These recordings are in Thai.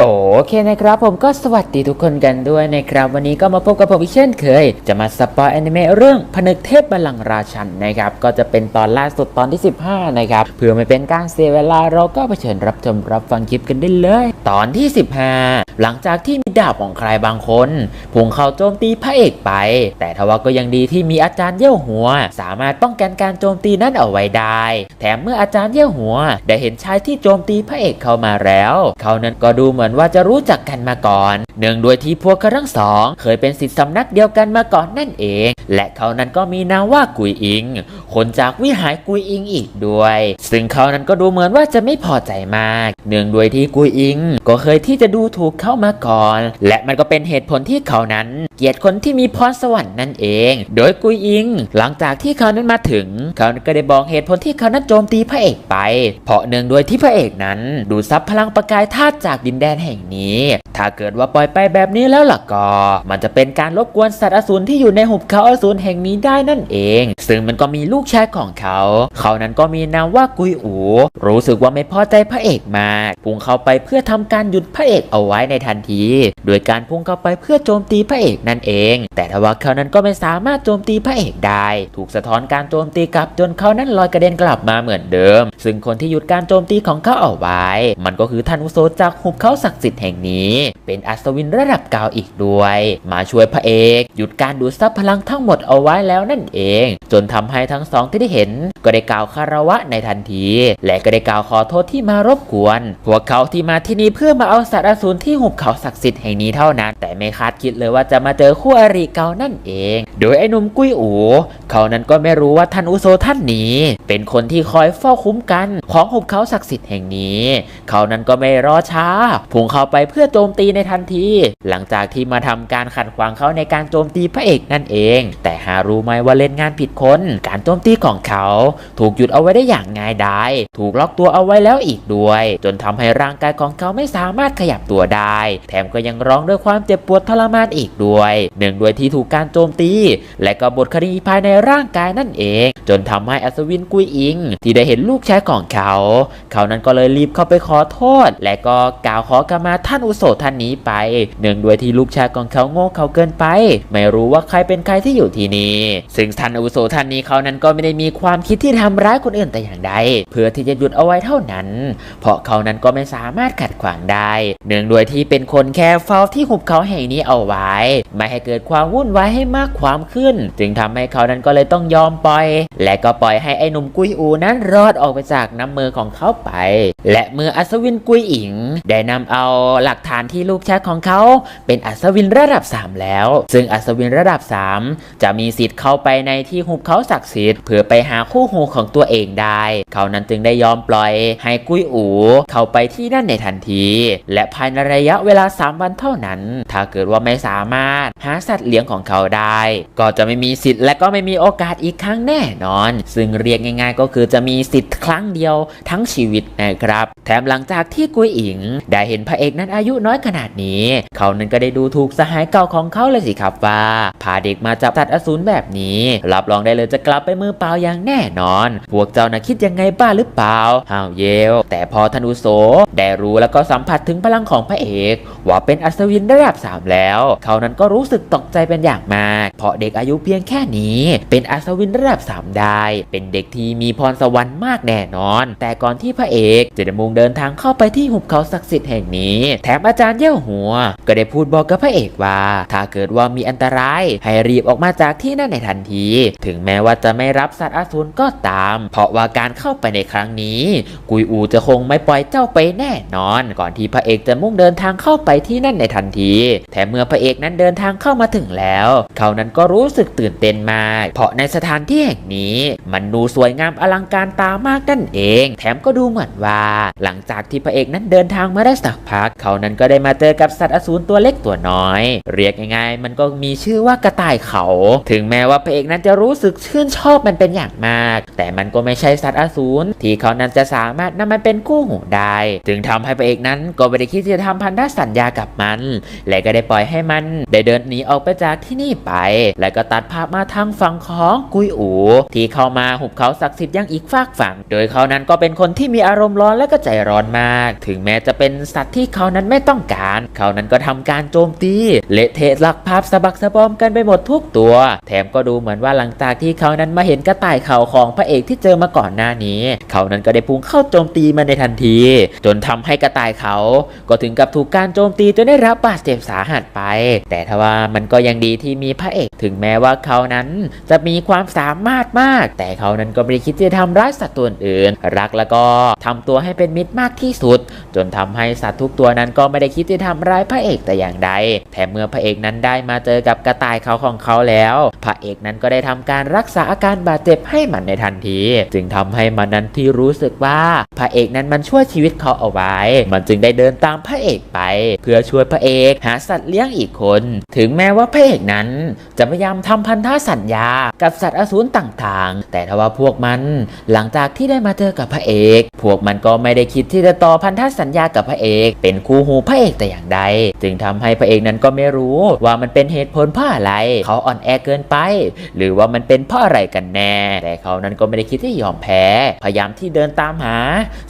โอเคนะครับผมก็สวัสดีทุกคนกันด้วยนะครับ วันนี้ก็มาพบกับผมอีกเช่นเคย จะมาสปอยแอนิเมะเรื่องผนึกเทพบัลลังก์ราชันนะครับ ก็จะเป็นตอนล่าสุดตอนที่ 15 นะครับ เพื่อไม่เป็นการเสียเวลาเราก็ไปเชิญรับชมรับฟังคลิปกันได้เลย ตอนที่ 15 หลังจากที่มีดาบของใครบางคนพุ่งเข้าโจมตีพระเอกไป แต่ทว่าก็ยังดีที่มีอาจารย์เยี่ยวหัว สามารถป้องกันการโจมตีนั้นเอาไว้ได้ แถมเมื่ออาจารย์เยี่ยวหัว ได้เห็นชายที่โจมตีพระเอกเข้ามาแล้ว เขานั้นก็ดูเหมือนือนว่าจะรู้จักกันมาก่อน เนื่องด้วยที่พวกเขาทั้งสอง เคยเป็นศิษย์สำนักเดียวกันมาก่อนนั่นเอง และเขานั้นก็มีนามว่ากุยอิง คนจากวิหารกุยอิงอีกด้วย ซึ่งเขานั้นก็ดูเหมือนว่าจะไม่พอใจมาก เนื่องด้วยที่กุยอิง ก็เคยที่จะดูถูกเขามาก่อน และมันก็เป็นเหตุผลที่เขานั้น เกลียดคนที่มีพรสวรรค์นั่นเอง โดยกุยอิง หลังจากที่เขานั้นมาถึง เขาก็ได้บอกเหตุผลที่เขานั้นโจมตีพระเอกไป เพราะเนื่องด้วยที่พระเอกนั้น ดูดซับพลังประกายธาตุจากดินแดนแห่งนี้ ถ้าเกิดว่าปล่อยไปแบบนี้แล้วล่ะก็ มันจะเป็นการรบกวนสัตว์อสูรที่อยู่ในหุบเขาอสูรแห่งนี้ได้นั่นเอง ซึ่งมันก็มีลูกชายของเขา เขานั้นก็มีนามว่ากุยอู รู้สึกว่าไม่พอใจพระเอกมากพุ่งเข้าไปเพื่อทำการหยุดพระเอกเอาไว้ในทันที โดยการพุ่งเข้าไปเพื่อโจมตีพระเอกนั่นเอง แต่ทว่าเขานั้นก็ไม่สามารถโจมตีพระเอกได้ ถูกสะท้อนการโจมตีกลับจนเขานั้นลอยกระเด็นกลับมาเหมือนเดิม ซึ่งคนที่หยุดการโจมตีของเขาเอาไว้ มันก็คือท่านอุโสจากหุบเขาศักดิ์สิทธิ์แห่งนี้ เป็นอัศวิวินระดับเกาวอีกด้วย มาช่วยพระเอก หยุดการดูดซับพลังทั้งหมดเอาไว้แล้วนั่นเอง จนทำให้ทั้งสองที่ได้เห็น ก็ได้กล่าวคารวะในทันที และก็ได้กล่าวขอโทษที่มารบกวน พวกเขาที่มาที่นี่เพื่อมาเอาสัตว์อสูรที่หุบเขาศักดิ์สิทธิ์แห่งนี้เท่านั้น แต่ไม่คาดคิดเลยว่าจะมาเจอคู่อริเก่านั่นเอง โดยไอ้นุ่มกุ้ยอูเขานั้นก็ไม่รู้ว่าท่านอุโซท่านนี้ เป็นคนที่คอยเฝ้าคุ้มกันของหุบเขาศักดิ์สิทธิ์แห่งนี้ เขานั้นก็ไม่รอช้าพุ่งเข้าไปเพื่อโจมตีในทันทีหลังจากที่มาทำการขัดขวางเขาในการโจมตีพระเอกนั่นเอง แต่หารู้ไหมว่าเล่นงานผิดคน การโจมตีของเขา ถูกหยุดเอาไว้ได้อย่างง่ายดายถูกล็อกตัวเอาไว้แล้วอีกด้วย จนทำให้ร่างกายของเขาไม่สามารถขยับตัวได้ แถมก็ยังร้องด้วยความเจ็บปวดทรมานอีกด้วยเนื่องด้วยที่ถูกการโจมตี และก็บทคดีภายในร่างกายนั่นเอง จนทำให้อัศวินกุยอิง ที่ได้เห็นลูกชายของเขา เขานั้นก็เลยรีบเข้าไปขอโทษ และก็กล่าวขอกมาท่านอุโสท่านนี้ไปเนื่องด้วยที่ลูกชายของเขาโง่เขาเกินไป ไม่รู้ว่าใครเป็นใครที่อยู่ที่นี่ ซึ่งท่านอุโสท่านนี้เขานั้นก็ไม่ได้มีความคิดที่ทำร้ายคนอื่นแต่อย่างใด เพื่อที่จะหยุดเอาไว้เท่านั้น เพราะเขานั้นก็ไม่สามารถขัดขวางได้ เนื่องด้วยที่เป็นคนแค่เฝ้าที่หุบเขาแห่งนี้เอาไว้ ไม่ให้เกิดความวุ่นวายให้มากความขึ้น จึงทำให้เขานั้นก็เลยต้องยอมปล่อย และก็ปล่อยให้ไอ้หนุ่มกุยอูนั้นรอดออกไปจากน้ำมือของเขาไป และเมื่ออัศวินกุยอิง ได้นำเอาหลักฐานที่ลูกชายของเขาเป็นอัศวินระดับ 3 แล้ว ซึ่งอัศวินระดับ 3 จะมีสิทธิ์เข้าไปในที่หุบเขาศักดิ์สิทธิ์เพื่อไปหาคู่หูของตัวเองได้ เขานั้นจึงได้ยอมปล่อยให้กุยอูเข้าไปที่นั่นในทันที และภายในระยะเวลา 3 วันเท่านั้น ถ้าเกิดว่าไม่สามารถหาสัตว์เลี้ยงของเขาได้ ก็จะไม่มีสิทธิ์และก็ไม่มีโอกาสอีกครั้งแน่นอน ซึ่งเรียกง่าย ๆ ก็คือจะมีสิทธิ์ครั้งเดียวทั้งชีวิตนะครับ แถมหลังจากที่กุยอิง ได้เห็นพระเอกนั้นอายุน้อยขนาดนี้เขานั้นก็ได้ดูถูกสหายเก่าของเขาเลยสิครับว่าพาเด็กมาจับสัตว์อสูรแบบนี้ รับรองได้เลยจะกลับไปมือเปล่าอย่างแน่นอน พวกเจ้านะคิดยังไงบ้าหรือเปล่าฮ้าวเยวแต่พอธนุโสได้รู้แล้วก็สัมผัสถึงพลังของพระเอก ว่าเป็นอัศวินระดับ 3 แล้ว เขานั้นก็รู้สึกตกใจเป็นอย่างมาก เพราะเด็กอายุเพียงแค่นี้ เป็นอัศวินระดับ 3 ได้ เป็นเด็กที่มีพรสวรรค์มากแน่นอน แต่ก่อนที่พระเอกจะดำรงเดินทางเข้าไปที่หุบเขาศักดิ์สิทธิ์แห่งนี้ แถมอาจารย์เย่าหัวก็ได้พูดบอกกับพระเอกว่า ถ้าเกิดว่ามีอันตราย ให้รีบออกมาจากที่นั่นในทันที ถึงแม้ว่าจะไม่รับสัตว์อสูรก็ตาม เพราะว่าการเข้าไปในครั้งนี้ กุยอูจะคงไม่ปล่อยเจ้าไปแน่นอน ก่อนที่พระเอกจะมุ่งเดินทางเข้าไปที่นั่นในทันทีแถมเมื่อพระเอกนั้นเดินทางเข้ามาถึงแล้ว เขานั้นก็รู้สึกตื่นเต้นมาก เพราะในสถานที่แห่งนี้ มันดูสวยงามอลังการตามากนั่นเอง แถมก็ดูเหมือนว่า หลังจากที่พระเอกนั้นเดินทางมาได้สักพัก เขานั้นก็ได้มาเจอกับสัตว์ตว์อสูรตัวเล็กตัวน้อย เรียกง่ายๆมันก็มีชื่อว่ากระต่ายเขา ถึงแม้ว่าพระเอกนั้นจะรู้สึกชื่นชอบมันเป็นอย่างมาก แต่มันก็ไม่ใช่สัตว์อสูรที่เขานั้นจะสามารถนำมันเป็นคู่หูได้ จึงทำให้พระเอกนั้นก็ไม่ได้คิดที่จะทำพันธสัญญากับมัน และก็ได้ปล่อยให้มันได้เดินหนีออกไปจากที่นี่ไป และก็ตัดภาพมาทางฝั่งของกุยอูที่เข้ามาหุบเขาศักดิ์สิทธิ์ยังอีกฝากฝั่ง โดยเขานั้นก็เป็นคนที่มีอารมณ์ร้อนและก็ใจร้อนมาก ถึงแม้จะเป็นสัตว์ที่เขานั้นไม่ต้องการ เขานั้นก็ทำการโจมตีเละเทะลักภาพสะบักสะบอมกันไปหมดทุกตัว แถมก็ดูเหมือนว่าหลังจากที่เขานั้นมาเห็นกระต่ายเขาของพระเอกที่เจอมาก่อนหน้านี้ เขานั้นก็ได้พุ่งเข้าโจมตีมันในทันที จนทำให้กระต่ายเขา ก็ถึงกับถูกการโจมตีจนได้รับบาดเจ็บสาหัสไป แต่ทว่ามันก็ยังดีที่มีพระเอกถึงแม้ว่าเขานั้นจะมีความสามารถมาก แต่เขานั้นก็ไม่ได้คิดจะทำร้ายสัตว์ตัวอื่น รักแล้วก็ทำตัวให้เป็นมิตรมากที่สุด จนทำให้สัตว์ทุกตัวนั้นก็ไม่ได้คิดจะทำร้ายพระเอกแต่อย่างใดแถมเมื่อพระเอกนั้นได้มาเจอกับกระต่ายเขาของเขาแล้ว พระเอกนั้นก็ได้ทำการรักษาอาการบาดเจ็บให้มันในทันที จึงทำให้มันนั้นที่รู้สึกว่าพระเอกนั้นมันช่วยชีวิตเขาเอาไว้ มันจึงได้เดินตามพระเอกไป เพื่อช่วยพระเอกหาสัตว์เลี้ยงอีกคน ถึงแม้ว่าพระเอกนั้นจะพยายามทำพันธสัญญา กับสัตว์อสูรต่างๆ แต่ทว่าพวกมันหลังจากที่ได้มาเจอกับพระเอก พวกมันก็ไม่ได้คิดที่จะต่อพันธสัญญากับพระเอก เป็นคู่หูพระเอกแต่อย่างใดจึงทำให้พระเอกนั้นก็ไม่รู้ว่ามันเป็นเหตุผลเพราะอะไร เขาอ่อนแอเกินไป หรือว่ามันเป็นเพราะอะไรกันแน่ แต่เขานั้นก็ไม่ได้คิดที่ยอมแพ้ พยายามที่เดินตามหา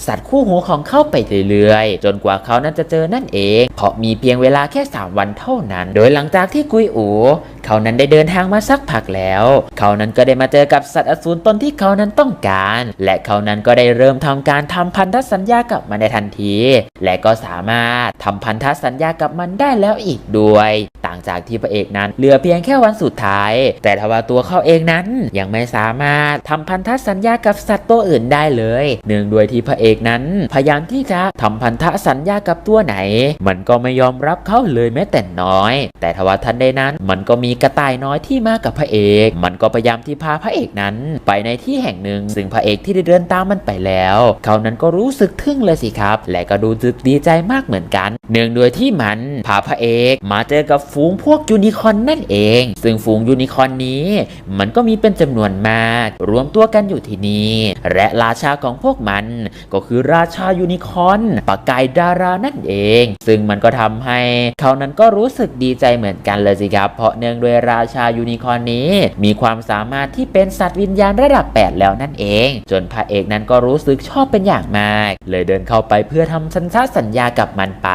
สัตว์คู่หูของเขาไปเรื่อยๆ จนกว่าเขานั้นจะเจอนั่นเอง เพราะมีเพียงเวลาแค่ 3 วันเท่านั้น โดยหลังจากที่กุยอูเขานั้นได้เดินทางมาสักพักแล้ว เขานั้นก็ได้มาเจอกับสัตว์อสูรตนที่เขานั้นต้องการ และเขานั้นก็ได้เริ่มทำการทำพันธสัญญากับมันในทันที และก็สามารถทำพันธสัญญากับมันได้แล้วอีกด้วย ต่างจากที่พระเอกนั้น เหลือเพียงแค่วันสุดท้าย แต่ทว่าตัวเขาเองนั้นยังไม่สามารถทำพันธสัญญากับสัตว์ตัวอื่นได้เลย เนื่องด้วยที่พระเอกนั้น พยายามที่จะทำพันธสัญญากับตัวไหน มันก็ไม่ยอมรับเขาเลยแม้แต่น้อย แต่ทว่าทันใดนั้น มันก็มีกระต่ายน้อยที่มากับพระเอก มันก็พยายามที่พาพระเอกนั้น ไปในที่แห่งหนึ่ง ซึ่งพระเอกที่ได้เดินตามมันไปแล้ว เขานั้นก็รู้สึกทึ่งเลยสิครับ และก็ดูจึกดีใจมากเหมือนกัน เนื่องด้วยที่มันพาพระเอกมาเจอกับฝูงพวกยูนิคอนนั่นเอง ซึ่งฝูงยูนิคอนนี้ มันก็มีเป็นจำนวนมาก รวมตัวกันอยู่ที่นี่ และราชาของพวกมัน ก็คือราชายูนิคอนปากกายดารานั่นเอง ซึ่งมันก็ทำให้เขานั้นก็รู้สึกดีใจเหมือนกันเลยสิครับ เพราะเนื่องด้วยราชายูนิคอนนี้ มีความสามารถที่เป็นสัตว์วิญญาณระดับ 8 แล้วนั่นเอง จนพระเอกนั้นก็รู้สึกชอบเป็นอย่างมาก เลยเดินเข้าไปเพื่อทำสัญชาสัญญากับมันไป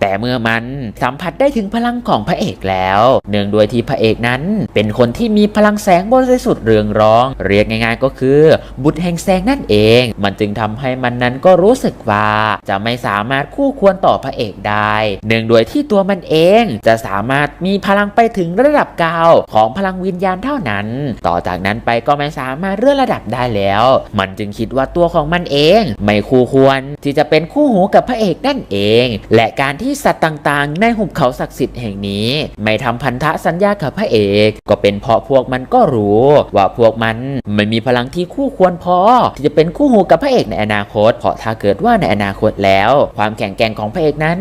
แต่เมื่อมน สัมผัสได้ถึงพลังของพระเอกแล้ว เนื่องด้วยที่พระเอกนั้น เป็นคนที่มีพลังแสงบริสุทธิ์เรืองรอง เรียกง่ายๆก็คือ บุตรแห่งแสงนั่นเอง มันจึงทำให้มันนั้นก็รู้สึกว่าจะไม่สามารถคู่ควรต่อพระเอกได้ เนื่องด้วยที่ตัวมันเองจะสามารถมีพลังไปถึงระดับเก้าของพลังวิญญาณเท่านั้น ต่อจากนั้นไปก็ไม่สามารถเลื่อนระดับได้แล้ว มันจึงคิดว่าตัวของมันเอง ไม่คู่ควรที่จะเป็นคู่หูกับพระเอกนั่นเอง และการที่สัตว์ต่างๆ ในหุบเขาศักดิ์สิทธิ์แห่งนี้ ไม่ทำพันธะสัญญากับพระเอก ก็เป็นเพราะพวกมันก็รู้ ว่าพวกมันไม่มีพลังที่คู่ควรพอ ที่จะเป็นคู่หูกับพระเอกในอนาคต เพราะถ้าเกิดว่าในอนาคตแล้ว ความแข็งแกร่งของพระเอกนั้น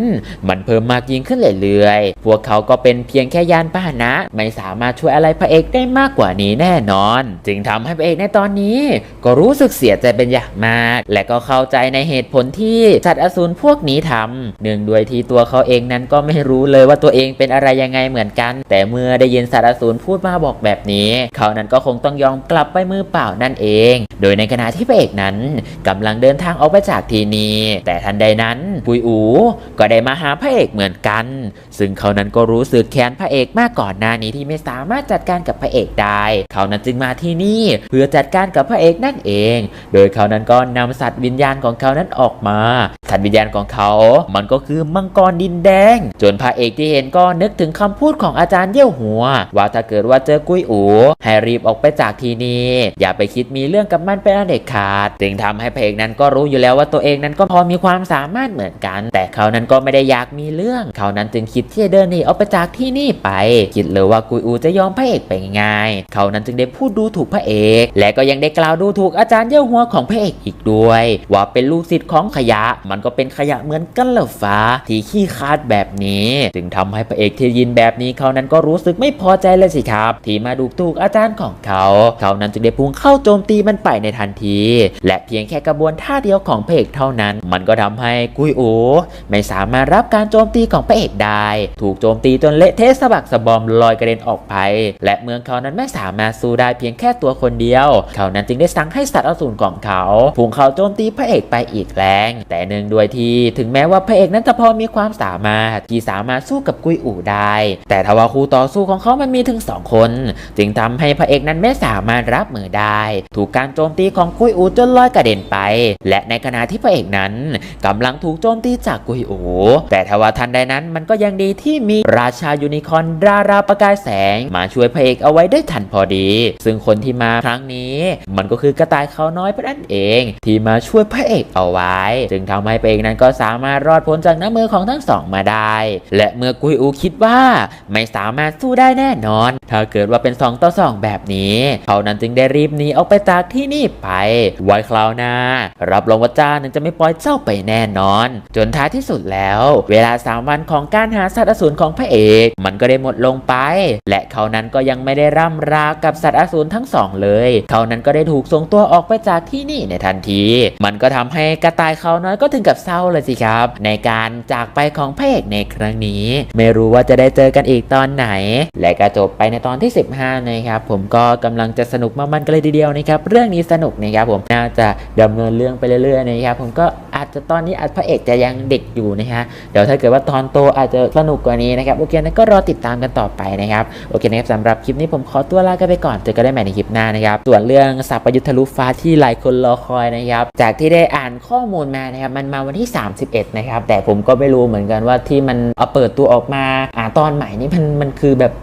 มันเพิ่มมากยิ่งขึ้นเรื่อยๆ พวกเขาก็เป็นเพียงแค่ยานพาหนะ ไม่สามารถช่วยอะไรพระเอกได้มากกว่านี้แน่นอน จึงทำให้พระเอกในตอนนี้ ก็รู้สึกเสียใจเป็นอย่างมาก และก็เข้าใจในเหตุผลที่สัตว์อสูรพวกนี้ทำเนื่องด้วยที่ตัวเขาเองนั้นก็ไม่รู้เลยว่าตัวเองเป็นอะไรยังไงเหมือนกัน แต่เมื่อได้ยินสัตว์อสูรพูดมาบอกแบบนี้ เขานั้นก็คงต้องยอมกลับไปมือเปล่านั่นเอง โดยในขณะที่พระเอกนั้นกำลังเดินทางออกไปจากที่นี้ แต่ทันใดนั้นปุยอูก็ได้มาหาพระเอกเหมือนกัน ซึ่งเขานั้นก็รู้สึกแค้นพระเอกมากก่อนหน้านี้ที่ไม่สามารถจัดการกับพระเอกได้ เขานั้นจึงมาที่นี่เพื่อจัดการกับพระเอกนั่นเอง โดยเขานั้นก็นำสัตว์วิญญาณของเขานั้นออกมา สัตว์วิญญาณของเขา มันก็คือมังกรดินแดง จนพระเอกที่เห็นก็นึกถึงคำพูดของอาจารย์เยี่ยวหัว ว่าถ้าเกิดว่าเจอกุ้ยอูให้รีบออกไปจากที่นี่อย่าไปคิดมีเรื่องกับมันเป็นอันเด็ดขาดจึงทำให้พระเอกนั้นก็รู้อยู่แล้วว่าตัวเองนั้นก็พอมีความสามารถเหมือนกัน แต่เขานั้นก็ไม่ได้อยากมีเรื่อง เขานั้นจึงคิดที่จะเดินหนีออกไปจากที่นี่ไป คิดเลยว่ากุยอูจะยอมพระเอกไปง่ายเขานั้นจึงได้พูดดูถูกพระเอก และก็ยังได้กล่าวดูถูกอาจารย์เยี่ยวหัวของพระเอกอีกด้วย ว่าเป็นลูกศิษย์ของขยะ มันก็เป็นขยะเหมือนกันเหรอฟ้า ที่ขี้คาดแบบนี้ จึงทำให้พระเอกที่ยินแบบนี้เขานั้นก็รู้สึกไม่พอใจเลยสิครับ ที่มาดูถูกอาจารย์ของเขา เขานั้นจึงได้พุ่งเข้าโจมตีมันไปในทันที และเพียงแค่กระบวนท่าเดียวของพระเอกเท่านั้น มันก็ทำให้กุยอูไม่สามารถรับการโจมตีของพระเอกได้ ถูกโจมตีจนเละเทะสะบักสะบอมลอยกระเด็นออกไป และเมื่อเขานั้นไม่สามารถสู้ได้เพียงแค่ตัวคนเดียว เขานั้นจึงได้สั่งให้สัตว์อสูรของเขาพุ่งเข้าโจมตีพระเอกไปอีกแรง แต่เนื่องด้วยที่ถึงแม้ว่าพระเอกนั้นจะพอมีความสามารถที่สามารถสู้กับกุยอู่ได้ แต่ทว่าคู่ต่อสู้ของเขามันมีถึงสองคน จึงทำให้พระเอกนั้นไม่สามารถรับมือได้ ถูกการโจมตีของกุยอู่จนลอยกระเด็นไป และในขณะที่พระเอกนั้นกำลังถูกโจมตีจากกุยอู่แต่ทว่าทันใดนั้นมันก็ยังดีที่มีราชายูนิคอนราราประกายแสง มาช่วยพระเอกเอาไว้ได้ทันพอดี ซึ่งคนที่มาครั้งนี้ มันก็คือกระต่ายเขาน้อยพระนั่นเอง ที่มาช่วยพระเอกเอาไว้ จึงทำให้พระเอกนั้นก็สามารถรอดพ้นจากน้ำมือของทั้งสองมาได้ และเมื่อกุยอูคิดว่าไม่สามารถสู้ได้แน่นอน ถ้าเกิดว่าเป็น 2 ต่อ 2 แบบนี้เขานั้นจึงได้รีบหนีออกไปจากที่นี่ไป ไว้คราวหน้า รับรองว่าจ้านั้นจะไม่ปล่อยเจ้าไปแน่นอน จนท้ายที่สุดแล้ว เวลา 3 วันของการหาสัตว์อสูรของพระเอก มันก็ได้หมดลงไป และเขานั้นก็ยังไม่ได้ร่ำรากับสัตว์อสูรทั้งสองเลย เขานั้นก็ได้ถูกส่งตัวออกไปจากที่นี่ในทันที มันก็ทำให้กระต่ายเขาน้อยก็ถึงกับเศร้าเลยสิครับ ในการจากไปของพระกในครั้งนี้ ไม่รู้ว่าจะได้เจอกันอีกตอนไหน และก็จบไปในตอนที่ 15นะครับผมก็กำลังจะสนุกมากมันกันเลยทีเดียวนะครับเรื่องนี้สนุกนะครับผมน่าจะดำเนินเรื่องไปเรื่อยๆนะครับผมก็ อาจจะตอนนี้อาจพระเอกจะยังเด็กอยู่นะฮะเดี๋ยวถ้าเกิดว่าตอนโตอาจจะสนุกกว่านี้นะครับโอเคนะก็รอติดตามกันต่อไปนะครับโอเคนะครับสำหรับคลิปนี้ผมขอตัวลากันไปก่อนเจอกันได้ใหม่ในคลิปหน้านะครับส่วนเรื่องสัพพยุทธลุฟ้าที่หลายคนรอคอยนะครับจากที่ได้อ่านข้อมูลมานะครับมันมาวันที่ 31 นะครับแต่ผมก็ไม่รู้เหมือนกันว่าที่มันเอาเปิดตัวออกมาอ่าตอนใหม่นี่มันมันคือแบบ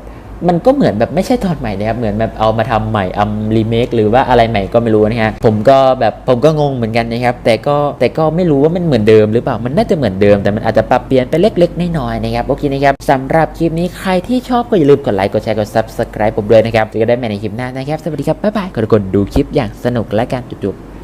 มันก็เหมือนแบบไม่ใช่ตอนใหม่นะครับ เหมือนแบบเอามาทำใหม่อำรีเมคหรือว่าอะไรใหม่ก็ไม่รู้นะฮะ ผมก็แบบผมก็งงเหมือนกันนะครับ แต่ก็แต่ก็ไม่รู้ว่ามันเหมือนเดิมหรือเปล่า มันน่าจะเหมือนเดิมแต่มันอาจจะปรับเปลี่ยนไปเล็กๆน้อยๆนะครับ โอเคนะครับสำหรับคลิปนี้ใครที่ชอบก็อย่าลืมกดไลค์ กดแชร์ กด subscribe ผมด้วยนะครับจะได้ใหม่ในคลิปหน้านะครับ สวัสดีครับ บ๊ายบายขอทุกคนดูคลิปอย่างสนุกและกันจุ๊บๆ